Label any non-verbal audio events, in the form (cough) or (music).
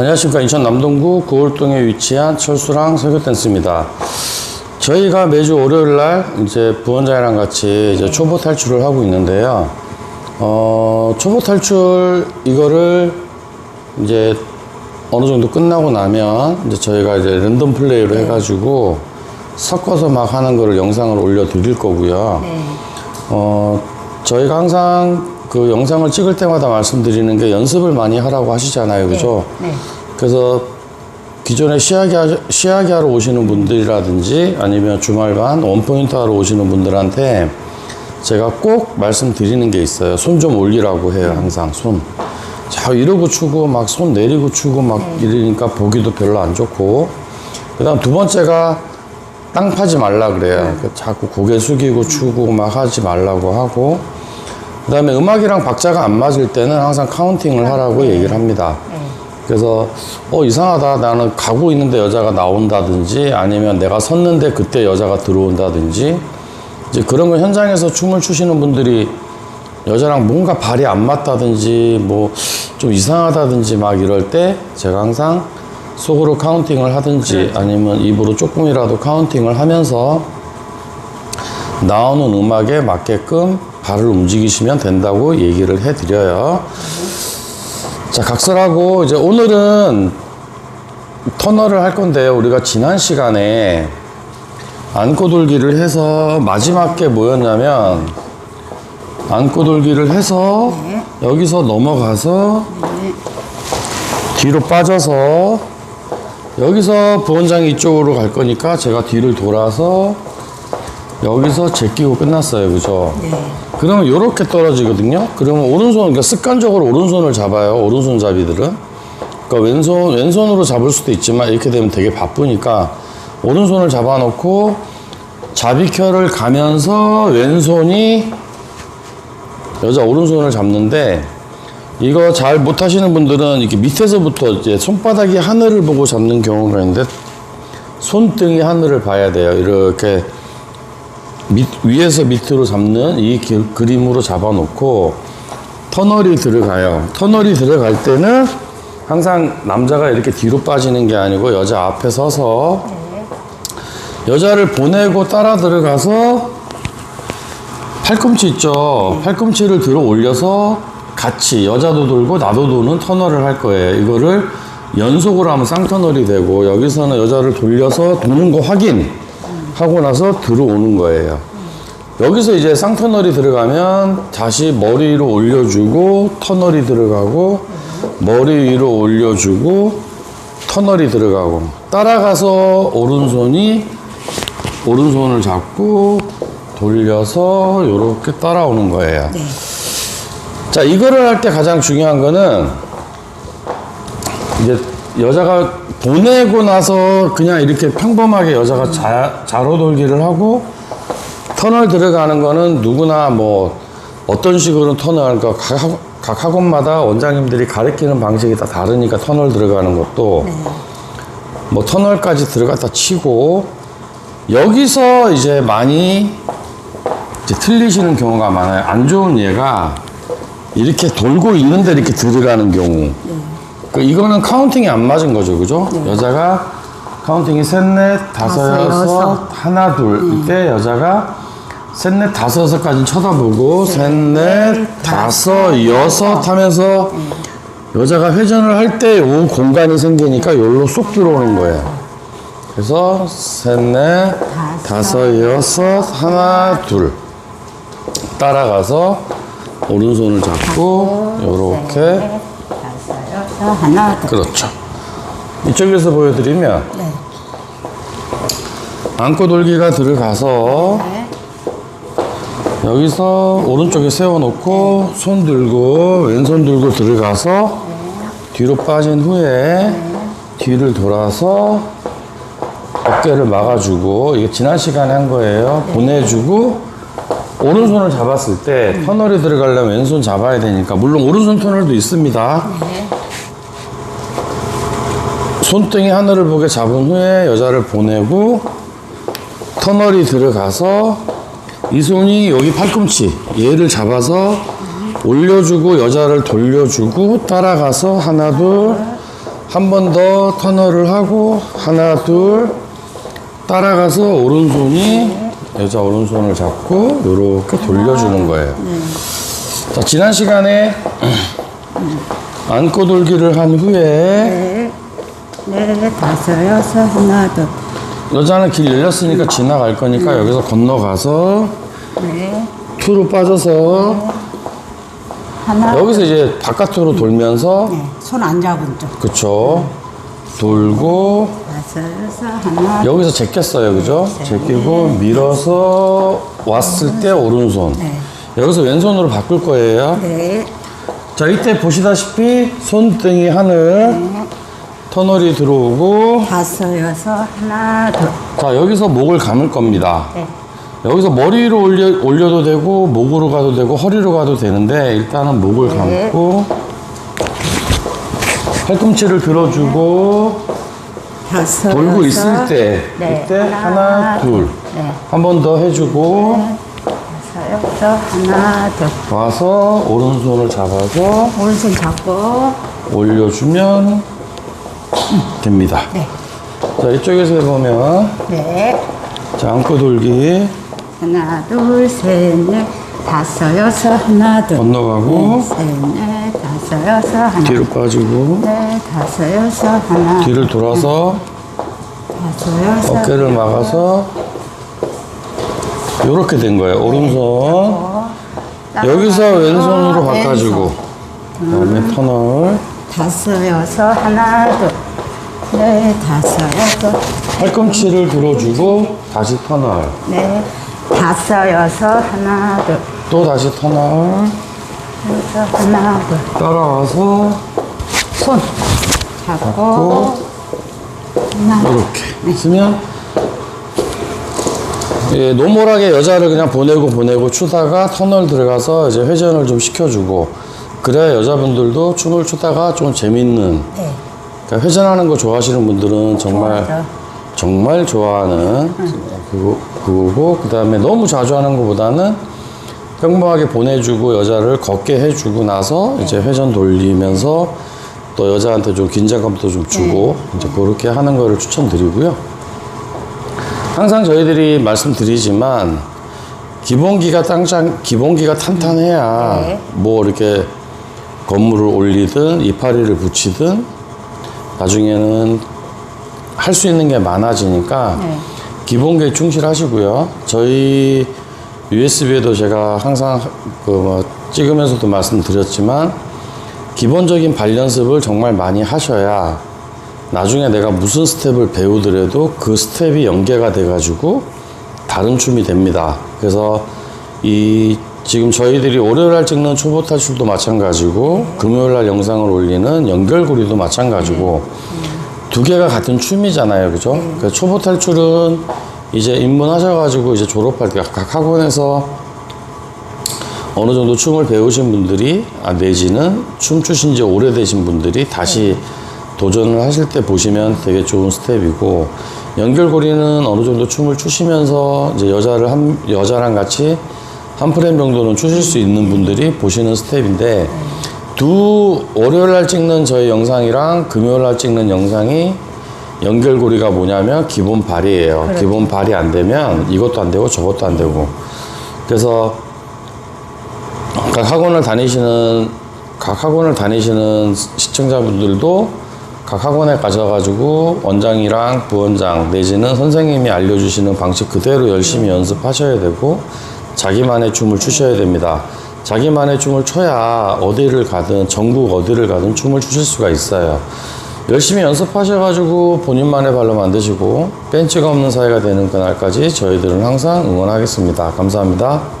안녕하십니까. 인천 남동구 구월동에 위치한 철수랑 설교댄스입니다. 저희가 매주 월요일 날 이제 부원장이랑 같이 이제 초보 탈출을 하고 있는데요. 어, 초보 탈출 이거를 이제 어느 정도 끝나고 나면 이제 저희가 이제 랜덤 플레이로 해가지고 섞어서 막 하는 거를 영상을 올려 드릴 거고요. 네. 어, 저희가 항상 그 영상을 찍을 때마다 말씀드리는 게 연습을 많이 하라고 하시잖아요. 그죠? 네. 그래서 기존에 시야기, 하- 시야기 하러 오시는 분들이라든지 아니면 주말반 원포인트 하러 오시는 분들한테 제가 꼭 말씀드리는 게 있어요. 손 좀 올리라고 해요. 항상 손. 자, 이러고 추고 막 손 내리고 추고 막 이러니까 보기도 별로 안 좋고. 그 다음 두 번째가 땅 파지 말라 그래요. 그 자꾸 고개 숙이고 추고 막 하지 말라고 하고. 그 다음에 음악이랑 박자가 안 맞을 때는 항상 카운팅을 하라고 얘기를 합니다. 그래서 어 이상하다. 나는 가고 있는데 여자가 나온다든지 아니면 내가 섰는데 그때 여자가 들어온다든지 이제 그런 거 현장에서 춤을 추시는 분들이 여자랑 뭔가 발이 안 맞다든지 뭐 좀 이상하다든지 막 이럴 때 제가 항상 속으로 카운팅을 하든지 아니면 입으로 조금이라도 카운팅을 하면서 나오는 음악에 맞게끔 발을 움직이시면 된다고 얘기를 해드려요. 자, 각설하고 이제 오늘은 터널을 할 건데요. 우리가 지난 시간에 안고 돌기를 해서 마지막 게 뭐였냐면 안고 돌기를 해서 네. 여기서 넘어가서 뒤로 빠져서 여기서 부원장이 이쪽으로 갈 거니까 제가 뒤를 돌아서 여기서 제끼고 끝났어요. 그죠? 네. 그러면 이렇게 떨어지거든요. 그러면 오른손, 그러니까 습관적으로 오른손을 잡아요. 오른손 잡이들은. 그러니까 왼손, 왼손으로 잡을 수도 있지만 이렇게 되면 되게 바쁘니까 오른손을 잡아놓고 잡이켜를 가면서 왼손이 여자 오른손을 잡는데 이거 잘 못하시는 분들은 이렇게 밑에서부터 이제 손바닥이 하늘을 보고 잡는 경우가 있는데 손등이 하늘을 봐야 돼요. 이렇게 밑, 위에서 밑으로 잡는 이 기- 그림으로 잡아놓고 터널이 들어가요. 터널이 들어갈 때는 항상 남자가 이렇게 뒤로 빠지는 게 아니고 여자 앞에 서서 여자를 보내고 따라 들어가서 팔꿈치 있죠. 팔꿈치를 들어 올려서 같이 여자도 돌고 나도 도는 터널을 할 거예요. 이거를 연속으로 하면 쌍터널이 되고 여기서는 여자를 돌려서 도는 거 확인 하고 나서 들어오는 거예요. 여기서 이제 쌍터널이 들어가면 다시 머리 위로 올려주고 터널이 들어가고 머리 위로 올려주고 터널이 들어가고 따라가서 오른손이 오른손을 잡고 돌려서 이렇게 따라오는 거예요. 네. 자, 이거를 할 때 가장 중요한 거는 이제 여자가 보내고 나서 그냥 이렇게 평범하게 여자가 자, 자로 돌기를 하고 터널 들어가는 거는 누구나 뭐 어떤 식으로 터널, 그러니까 각, 학- 각 학원마다 원장님들이 가르치는 방식이 다 다르니까 터널 들어가는 것도 뭐 터널까지 들어갔다 치고 여기서 이제 많이 이제 틀리시는 경우가 많아요. 안 좋은 예가 이렇게 돌고 있는데 이렇게 들어가는 경우. 그 이거는 카운팅이 안 맞은 거죠, 그죠? 여자가 카운팅이 셋, 넷, 다섯, 다섯, 여섯, 여섯. 하나, 둘. 이때 여자가 셋, 넷, 다섯, 여섯까지 쳐다보고 셋, 넷, 다섯, 여섯 하면서 여자가 회전을 할 때 요 공간이 생기니까 여기로 쏙 들어오는 거예요. 그래서 셋, 넷, 다섯, 여섯, 하나, 둘. 따라가서 오른손을 잡고 요렇게 여섯, 하나, 둘. 그렇죠. 이쪽에서 보여드리면 네. 안고 돌기가 들어가서 네. 여기서 오른쪽에 세워놓고 손 들고 왼손 들고 들어가서 뒤로 빠진 후에 뒤를 돌아서 어깨를 막아주고 이게 지난 시간에 한 거예요. 보내주고 오른손을 잡았을 때 터널이 들어가려면 왼손 잡아야 되니까 물론 오른손 터널도 있습니다. 네. 손등이 하늘을 보게 잡은 후에 여자를 보내고 터널이 들어가서 이 손이 여기 팔꿈치 얘를 잡아서 올려주고 여자를 돌려주고 따라가서 하나 둘 한 번 더 터널을 하고 하나 둘 따라가서 오른손이 여자 오른손을 잡고 이렇게 돌려주는 거예요. 자 지난 시간에 (clears throat) 안고 돌기를 한 후에 네, 네, 다섯, 여섯, 하나, 둘. 여자는 길 열렸으니까 지나갈 거니까 여기서 건너가서 네, 투로 빠져서 하나, 여기서 이제 바깥으로 돌면서 네, 손 안 잡은 쪽. 그쵸. 돌고 다섯, 여섯, 하나, 여기서 제꼈어요 그죠? 제끼고 밀어서 왔을 때 오른손. 네. 여기서 왼손으로 바꿀 거예요. 네, 자 이때 보시다시피 손등이 하늘 터널이 들어오고 다섯, 여섯, 하나, 둘. 자 여기서 목을 감을 겁니다 네, 여기서 머리로 올려, 올려도 되고 목으로 가도 되고 허리로 가도 되는데 일단은 목을 네. 감고 팔꿈치를 들어주고 다섯, 돌고 여섯, 있을 때 네, 이때 하나, 둘 네, 한 번 더 해주고 다섯, 여섯, 하나, 둘. 와서 오른손을 잡아서 오른손 잡고, 올려주면 됩니다. 네, 자 이쪽에서 해보면 네, 자 안고 돌기 하나, 둘, 셋, 넷, 다섯, 여섯, 하나, 둘. 건너가고 셋, 넷, 다섯, 여섯, 하나. 뒤로 빠지고 네, 다섯, 여섯, 하나. 뒤를 돌아서 다섯, 여섯. 어깨를 막아서 이렇게 된 거예요. 오른손 여기서 왼손으로 바꿔주고 그 다음에 터널 다섯, 여섯, 하나, 둘. 네, 다섯, 여섯. 팔꿈치를 들어주고 다시 터널 네, 다섯, 여섯, 하나, 둘. 또 다시 터널 여섯, 하나, 둘. 따라와서 손 잡고. 하나, 이렇게 있으면 예, 노멀하게 여자를 그냥 보내고 보내고 추다가 터널 들어가서 이제 회전을 좀 시켜주고 그래야 여자분들도 춤을 추다가 좀 재밌는 네. 그러니까 회전하는 거 좋아하시는 분들은 정말 좋아하죠. 정말 좋아하는 그거, 그거고 그 다음에 너무 자주 하는 것보다는 평범하게 보내주고 여자를 걷게 해주고 나서 이제 회전 돌리면서 또 여자한테 좀 긴장감도 좀 주고 이제 그렇게 하는 거를 추천드리고요. 항상 저희들이 말씀드리지만 기본기가 땅장 기본기가 탄탄해야 네. 뭐 이렇게 건물을 올리든 이파리를 붙이든 나중에는 할 수 있는 게 많아지니까 네. 기본기에 충실하시고요. 저희 USB에도 제가 항상 그 뭐 찍으면서도 말씀드렸지만 기본적인 발 연습을 정말 많이 하셔야 나중에 내가 무슨 스텝을 배우더라도 그 스텝이 연계가 돼가지고 다른 춤이 됩니다. 그래서 이 지금 저희들이 월요일 날 찍는 초보 탈출도 마찬가지고 금요일 날 영상을 올리는 연결고리도 마찬가지고 두 개가 같은 춤이잖아요. 그죠? 그 초보 탈출은 이제 입문하셔가지고 이제 졸업할 때 각 학원에서 어느 정도 춤을 배우신 분들이 아, 내지는 춤 추신 지 오래되신 분들이 다시 도전을 하실 때 보시면 되게 좋은 스텝이고 연결고리는 어느 정도 춤을 추시면서 이제 여자를 한 여자랑 같이 한 프레임 정도는 추실 수 있는 분들이 보시는 스텝인데 두 월요일 날 찍는 저희 영상이랑 금요일 날 찍는 영상이 연결고리가 뭐냐면 기본 발이에요. 기본 발이 안 되면 이것도 안 되고 저것도 안 되고. 그래서 각 학원을 다니시는 각 학원을 다니시는 시청자분들도 각 학원에 가셔가지고 원장이랑 부원장 내지는 선생님이 알려주시는 방식 그대로 열심히 연습하셔야 되고 자기만의 춤을 추셔야 됩니다. 자기만의 춤을 춰야 어디를 가든 전국 어디를 가든 춤을 추실 수가 있어요. 열심히 연습하셔가지고 본인만의 발로 만드시고 벤치가 없는 사회가 되는 그날까지 저희들은 항상 응원하겠습니다. 감사합니다.